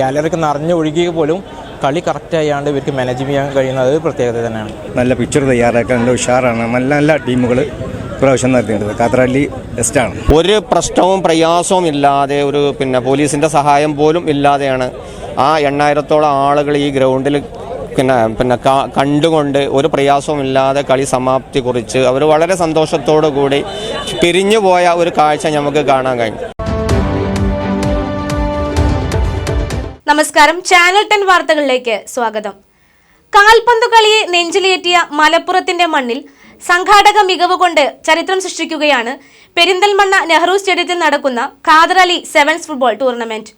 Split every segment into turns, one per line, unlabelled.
ഗാലറിക്ക് നിറഞ്ഞൊഴുകിയ പോലും കളി കറക്റ്റ് ആയാണ്ട് ഇവർക്ക് മാനേജ് ചെയ്യാൻ കഴിയുന്നത് പ്രത്യേകത തന്നെയാണ്.
നല്ല പിക്ചർ തയ്യാറാക്കാൻ നല്ല ഉഷാറാണ്. നല്ല നല്ല ടീമുകൾ പ്രാവശ്യം നടത്തിയിട്ടുണ്ട്. കാത്രാലി ബെസ്റ്റാണ്
ഒരു പ്രശ്നവും പ്രയാസവും ഇല്ലാതെ ഒരു പിന്നെ പോലീസിന്റെ സഹായം പോലും ഇല്ലാതെയാണ് ആ എണ്ണായിരത്തോളം ആളുകൾ ഈ ഗ്രൗണ്ടിൽ പിന്നെ പിന്നെ കണ്ടുകൊണ്ട് ഒരു പ്രയാസവും ഇല്ലാതെ കളി സമാപ്തി കുറിച്ച് അവർ വളരെ സന്തോഷത്തോടു കൂടി പിരിഞ്ഞു പോയ ഒരു കാഴ്ച നമുക്ക് കാണാൻ കഴിഞ്ഞു
നമസ്കാരം. ചാനൽ ടെൻ വാർത്തകളിലേക്ക് സ്വാഗതം. കാൽപന്തു കളിയെ നെഞ്ചിലേറ്റിയ മലപ്പുറത്തിന്റെ മണ്ണിൽ സംഘാടക മികവ് കൊണ്ട് ചരിത്രം സൃഷ്ടിക്കുകയാണ് പെരിന്തൽമണ്ണ നെഹ്റു സ്റ്റേഡിയത്തിൽ നടക്കുന്ന Khader Ali sevens football tournament.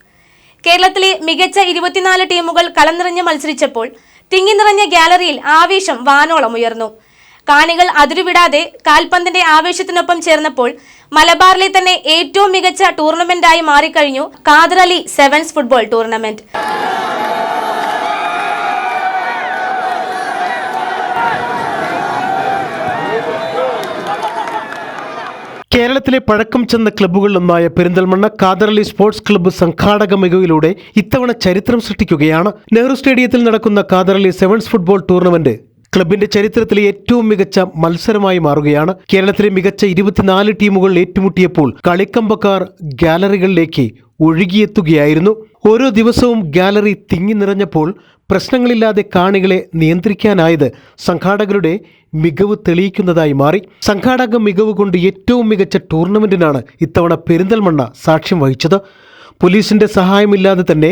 കേരളത്തിലെ മികച്ച ഇരുപത്തിനാല് ടീമുകൾ കളം നിറഞ്ഞ് മത്സരിച്ചപ്പോൾ തിങ്ങി നിറഞ്ഞ ഗാലറിയിൽ ആവേശം വാനോളം ഉയർന്നു. കാണികൾ അതിരുവിടാതെ കാൽപന്തിന്റെ ആവേശത്തിനൊപ്പം ചേർന്നപ്പോൾ മലബാറിലെ തന്നെ ഏറ്റവും മികച്ച ടൂർണമെന്റായി മാറിക്കഴിഞ്ഞു Kader Ali sevens football tournament.
കേരളത്തിലെ പഴക്കം ചെന്ന ക്ലബ്ബുകളിലൊന്നായ പെരിന്തൽമണ്ണ കാദറലി സ്പോർട്സ് ക്ലബ്ബ് സംഘാടക മികവിലൂടെ ഇത്തവണ ചരിത്രം സൃഷ്ടിക്കുകയാണ്. നെഹ്റു സ്റ്റേഡിയത്തിൽ നടക്കുന്ന കാദറലി സെവൻസ് ഫുട്ബോൾ ടൂർണമെന്റ് ക്ലബിന്റെ ചരിത്രത്തിലെ ഏറ്റവും മികച്ച മത്സരമായി മാറുകയാണ്. കേരളത്തിലെ മികച്ച ഇരുപത്തിനാല് ടീമുകൾ ഏറ്റുമുട്ടിയപ്പോൾ കളിക്കമ്പക്കാർ ഗാലറികളിലേക്ക് ഒഴുകിയെത്തുകയായിരുന്നു. ഓരോ ദിവസവും ഗാലറി തിങ്ങി നിറഞ്ഞപ്പോൾ പ്രശ്നങ്ങളില്ലാതെ കാണികളെ നിയന്ത്രിക്കാനായത് സംഘാടകരുടെ മികവ് തെളിയിക്കുന്നതായി മാറി. സംഘാടക മികവ് കൊണ്ട് ഏറ്റവും മികച്ച ടൂർണമെന്റിനാണ് ഇത്തവണ പെരിന്തൽമണ്ണ സാക്ഷ്യം വഹിച്ചത്. പോലീസിന്റെ സഹായമില്ലാതെ തന്നെ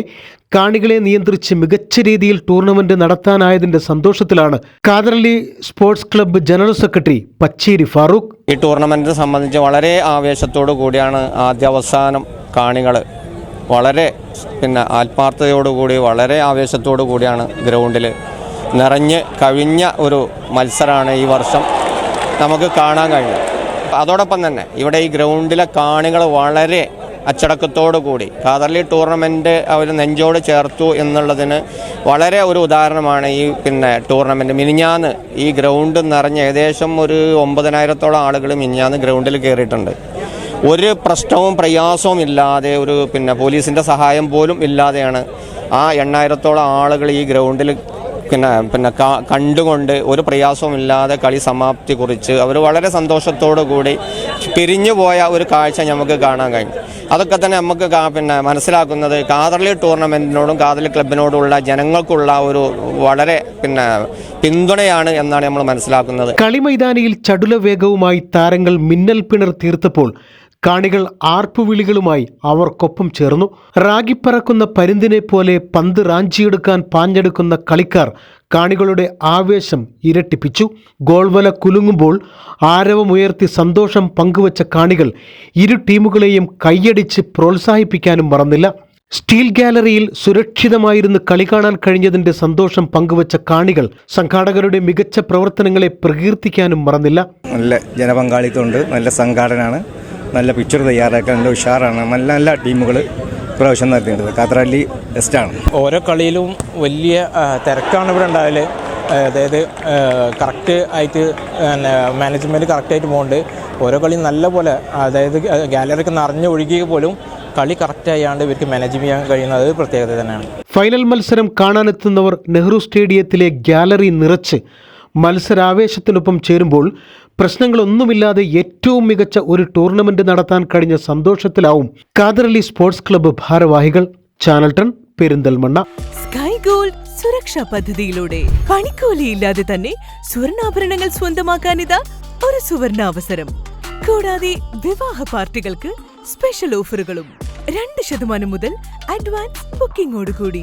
കാണികളെ നിയന്ത്രിച്ച് മികച്ച രീതിയിൽ ടൂർണമെന്റ് നടത്താനായതിന്റെ സന്തോഷത്തിലാണ് Kaderali sports club general secretary Pacheri Farooq.
ഈ ടൂർണമെന്റിനെ സംബന്ധിച്ച് വളരെ ആവേശത്തോടു കൂടിയാണ് ആദ്യ അവസാനം കാണികൾ വളരെ പിന്നെ ആത്മാർത്ഥതയോടുകൂടി വളരെ ആവേശത്തോടു കൂടിയാണ് ഗ്രൗണ്ടിൽ നിറഞ്ഞ് കവിഞ്ഞ ഒരു മത്സരമാണ് ഈ വർഷം നമുക്ക് കാണാൻ കഴിഞ്ഞത് അതോടൊപ്പം തന്നെ ഇവിടെ ഈ ഗ്രൗണ്ടിലെ കാണികൾ വളരെ അച്ചടക്കത്തോടു കൂടി. കാതർലി ടൂർണമെന്റ് അവർ നെഞ്ചോട് ചേർത്തു എന്നുള്ളതിന് വളരെ ഒരു ഉദാഹരണമാണ് ഈ പിന്നെ ടൂർണമെന്റ് മിനിഞ്ഞാന്ന് ഈ ഗ്രൗണ്ട് നിറഞ്ഞ് ഏകദേശം ഒരു ഒമ്പതിനായിരത്തോളം ആളുകൾ മിനിഞ്ഞാന്ന് ഗ്രൗണ്ടിൽ കയറിയിട്ടുണ്ട് ഒരു പ്രശ്നവും പ്രയാസവും ഇല്ലാതെ ഒരു പിന്നെ പോലീസിന്റെ സഹായം പോലും ഇല്ലാതെയാണ് ആ എണ്ണായിരത്തോളം ആളുകൾ ഈ ഗ്രൗണ്ടിൽ പിന്നെ പിന്നെ കണ്ടുകൊണ്ട് ഒരു പ്രയാസവും ഇല്ലാതെ കളി സമാപ്തി കുറിച്ച് അവർ വളരെ സന്തോഷത്തോടു കൂടി പിരിഞ്ഞു പോയ ഒരു കാഴ്ച നമുക്ക് കാണാൻ കഴിഞ്ഞു. അതൊക്കെ തന്നെ നമുക്ക് പിന്നെ മനസ്സിലാക്കുന്നത് കാതർലി ടൂർണമെന്റിനോടും കാതർലി ക്ലബിനോടുള്ള ജനങ്ങൾക്കുള്ള ഒരു വളരെ പിന്നെ പിന്തുണയാണ് എന്നാണ് നമ്മൾ മനസ്സിലാക്കുന്നത്.
കളിമൈതാനിയിൽ ചടുല വേഗവുമായി താരങ്ങൾ മിന്നൽ പിണർ തീർത്തപ്പോൾ കാണികൾ ആർപ്പുവിളികളുമായി അവർക്കൊപ്പം ചേർന്നു. റാഗിപ്പറക്കുന്ന പരുന്തിനെ പോലെ പന്ത് റാഞ്ചിയെടുക്കാൻ പാഞ്ഞെടുക്കുന്ന കളിക്കാർ കാണികളുടെ ആവേശം ഇരട്ടിപ്പിച്ചു. ഗോൾവല കുലുങ്ങുമ്പോൾ ആരവമുയർത്തി സന്തോഷം പങ്കുവച്ച കാണികൾ ഇരു ടീമുകളെയും കൈയടിച്ച് പ്രോത്സാഹിപ്പിക്കാനും മറന്നില്ല. സ്റ്റീൽ ഗാലറിയിൽ സുരക്ഷിതമായിരുന്ന് കളി കാണാൻ കഴിഞ്ഞതിന്റെ സന്തോഷം പങ്കുവച്ച കാണികൾ സംഘാടകരുടെ മികച്ച പ്രവർത്തനങ്ങളെ പ്രകീർത്തിക്കാനും മറന്നില്ല.
നല്ല ജനപങ്കാളിത്തമുണ്ട് നല്ല സംഘാടനമാണ്. നല്ല പിക്ചർ തയ്യാറാക്കാൻ നല്ല ഉഷാറാണ്. നല്ല നല്ല ടീമുകൾ പ്രാവശ്യം നടത്തിയിട്ടുണ്ട്. കാത്തറാലി ബെസ്റ്റാണ്
ഓരോ കളിയിലും വലിയ തിരക്കാണ് ഇവിടെ ഉണ്ടാവൽ. ആ, അതായത് കറക്റ്റ് ആയിട്ട് മാനേജ്മെന്റ് കറക്റ്റായിട്ട് പോകുന്നുണ്ട് ഓരോ കളിയും നല്ല പോലെ അതായത് ഗാലറിക്ക് നിറഞ്ഞൊഴുകിയ പോലും കളി കറക്റ്റ് ആയാണ്ട് ഇവർക്ക് മാനേജ് ചെയ്യാൻ കഴിയുന്നത് പ്രത്യേകത തന്നെയാണ്.
ഫൈനൽ മത്സരം കാണാനെത്തുന്നവർ നെഹ്റു സ്റ്റേഡിയത്തിലെ ഗാലറി നിറച്ച് മത്സരാവേശത്തിനൊപ്പം ചേരുമ്പോൾ പ്രശ്നങ്ങളൊന്നുമില്ലാതെ ഏറ്റവും മികച്ച ഒരു ടൂർണമെന്റ് നടത്താൻ കഴിഞ്ഞ സന്തോഷത്തിലാവും കാദറലി സ്പോർട്സ് ക്ലബ്ബ് ഭാരവാഹികൾ. ചാനൽ ടൺ പെരിന്തൽമണ്ണ.
സ്കൈ ഗോൾഡ് സുരക്ഷാ പദ്ധതിയിലൂടെ പണിക്കൂലിയില്ലാതെ തന്നെ സ്വർണാഭരണങ്ങൾ സ്വന്തമാക്കാൻ ഇതാ ഒരു സുവർണാവസരം. കൂടാതെ വിവാഹ പാർട്ടികൾക്ക് സ്പെഷ്യൽ ഓഫറുകളും രണ്ട് ശതമാനം മുതൽ അഡ്വാൻസ് ബുക്കിംഗോടുകൂടി